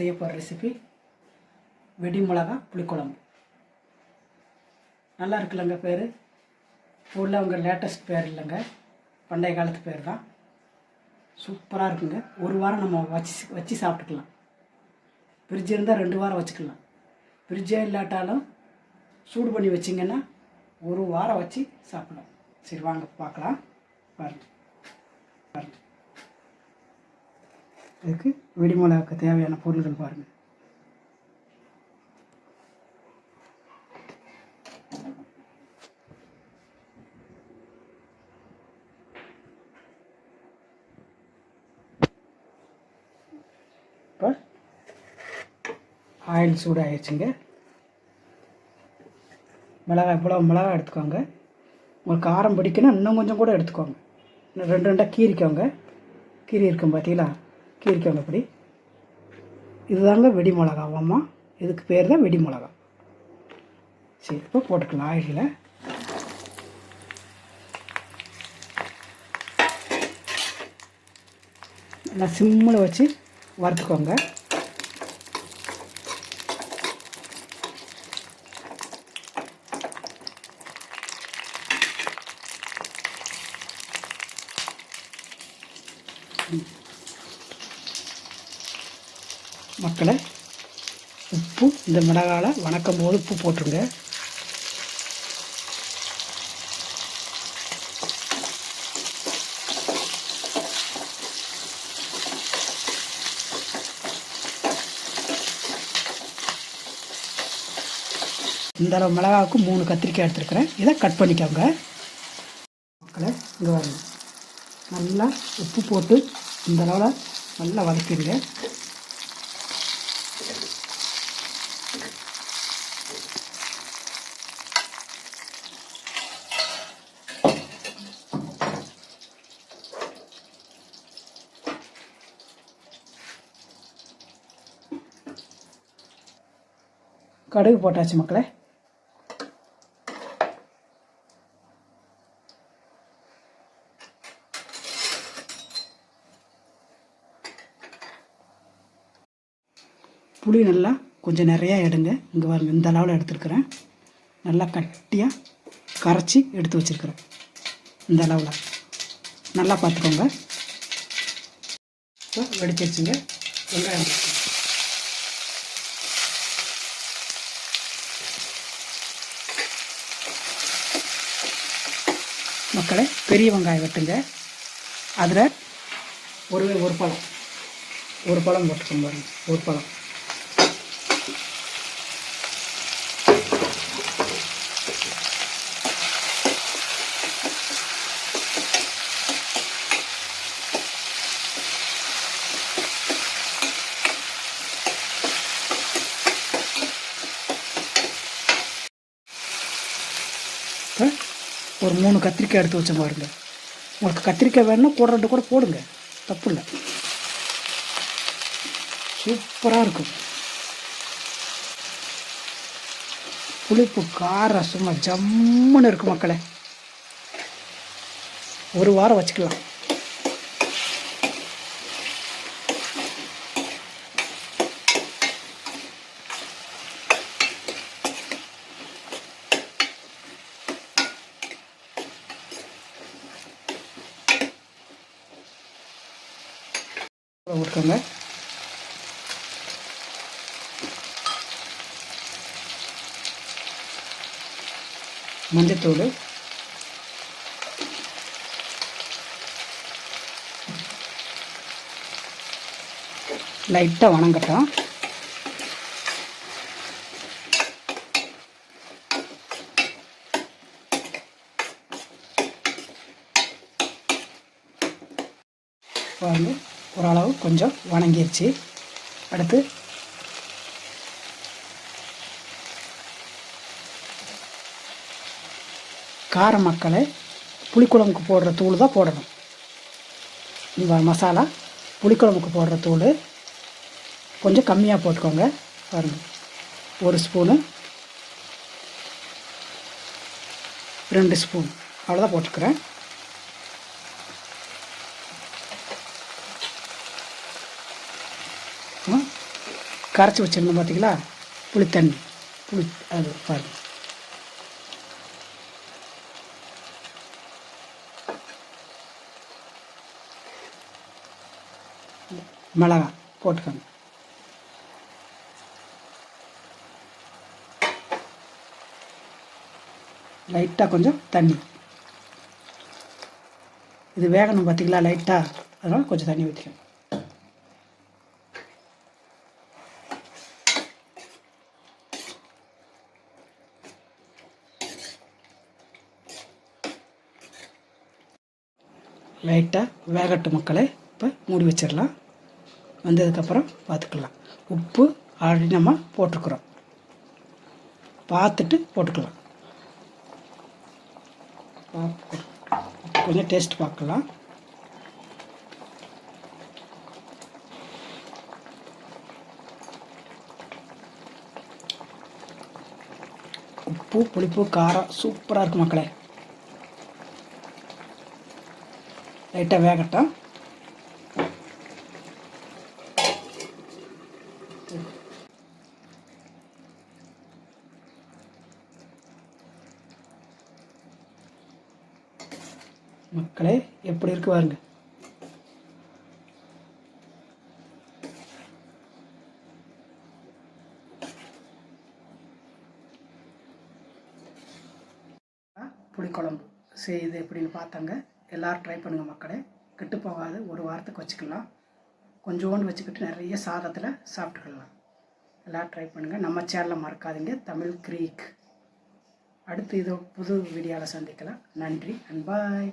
செய்ய போகிற ரெசிபி வெடி மிளகா புளிக்குழம்பு. நல்லா இருக்குல்லங்க பேர். ஊரில் அவங்க லேட்டஸ்ட் பேர் இல்லைங்க. பண்டைய காலத்து பேர் தான். சூப்பராக இருக்குங்க. ஒரு வாரம் நம்ம வச்சு வச்சு சாப்பிட்டுக்கலாம். ஃப்ரிட்ஜ் இருந்தால் ரெண்டு வாரம் வச்சுக்கலாம். ஃப்ரிட்ஜே இல்லாட்டாலும் சூடு பண்ணி வச்சிங்கன்னா ஒரு வாரம் வச்சு சாப்பிடலாம். சரி வாங்க பார்க்கலாம். பாருங்க. பாருங்க. இதுக்கு வெடிமிளகாக்கு தேவையான பொருள்கள் பாருங்கள் இப்போ ஆயில் சூடாகிடுச்சுங்க மிளகாய் இவ்வளோ மிளகாய் எடுத்துக்கோங்க. உங்களுக்கு காரம் பிடிக்குன்னா இன்னும் கொஞ்சம் கூட எடுத்துக்கோங்க. இன்னும் ரெண்டு ரெண்டாக கீரிக்கோங்க கீரி இருக்கும் பார்த்தீங்களா கீரிக்கோங்க இப்படி இதுதாங்க வெடி மிளகாவாம்மா இதுக்கு பேர் தான் வெடி மிளகா சரி இப்போ போட்டுக்கலாம் ஆயிலில். நல்லா சிம்மில் வச்சு வறுத்துக்கோங்க. மக்களை உப்பு இந்த மிளகால வணக்கம் போது உப்பு போட்டுருங்க. இந்த அளவு மிளகாவுக்கு மூணு கத்திரிக்காய் எடுத்துருக்கிறேன். இதை கட் பண்ணிக்கோங்க. மக்களை இங்கே வரணும் நல்லா உப்பு போட்டு இந்த அளவில் நல்லா வதக்கிடுங்க. கடுகு போட்டாச்சு மக்களே. புளி நல்லா கொஞ்சம் நிறையா எடுங்க. இங்கே வாருங்க இந்த அளவில் எடுத்துருக்குறேன். நல்லா கட்டியாக கரைச்சி எடுத்து வச்சுருக்குறேன். இந்த அளவில். நல்லா பார்த்துக்கோங்க. இப்போ வெடிச்சிருச்சுங்க வெங்காயம் மக்களை பெரிய வெங்காயம் வெட்டுங்க. அதில் ஒரு ஒரு பழம். ஒரு பழம் போட்டுக்கோங்க பாருங்க. ஒரு பழம் இப்போ ஒரு மூணு கத்திரிக்காய் எடுத்து வச்ச பாருங்க. உங்களுக்கு கத்திரிக்காய் வேணும்னா கூட ரெண்டு கூட போடுங்க. தப்பு இல்லை சூப்பராக இருக்கும். புளிப்பு காரம் சும்மா ஜம்முன்னு இருக்கும் மக்களே. ஒரு வாரம் வச்சுக்கலாம். விட்டுக்கோங்க மஞ்சத்தூள். லைட்டாக வணங்கட்டும் பாருங்க ஓரளவு கொஞ்சம் வணங்கிருச்சு. அடுத்து கார மக்களை புளிக்குழம்புக்கு போடுற தூள் தான் போடணும். இந்த மசாலா புளிக்குழம்புக்கு போடுற தூள். கொஞ்சம் கம்மியாக போட்டுக்கோங்க. பாருங்கள் ஒரு ஸ்பூனு. ரெண்டு ஸ்பூன். அவ்வளோதான் போட்டுக்கிறேன். இருக்கும் கரைச்சி வச்சிருந்தோம் பார்த்தீங்களா புளித்தண்ணி புளி அது பாருங்கள் மிளகா போட்டுக்கோங்க. லைட்டாக கொஞ்சம் தண்ணி. இது வேகணும் பார்த்தீங்களா லைட்டாக அதனால் கொஞ்சம் தண்ணி ஊற்றிக்கணும் லைட்டாக வேகட்டு மக்களை. இப்போ மூடி வச்சிடலாம். வந்ததுக்கப்புறம் பார்த்துக்கலாம். உப்பு ஆல்ரெடி நம்ம போட்டிருக்குறோம் பார்த்துட்டு போட்டுக்கலாம். கொஞ்சம் டேஸ்ட் பார்க்கலாம். உப்பு புளிப்பு காரம் சூப்பராக இருக்கும் மக்களே. லைட்டாக வேகட்டும் மக்களே எப்படி இருக்கு பாருங்க புளிக்குழம்பு செய்யுது எப்படின்னு பார்த்தாங்க எல்லோரும் ட்ரை பண்ணுங்கள் மக்களே. கெட்டு போகாது. ஒரு வாரத்துக்கு வச்சுக்கலாம். கொஞ்சோண்டு வச்சுக்கிட்டு நிறைய சாதத்தில் சாப்பிட்டுக்கலாம். எல்லோரும் ட்ரை பண்ணுங்கள் நம்ம சேனலில் மறக்காதீங்க. தமிழ் க்ரீக். அடுத்து இது புது வீடியோவில் சந்திக்கலாம். நன்றி அண்ட் பாய்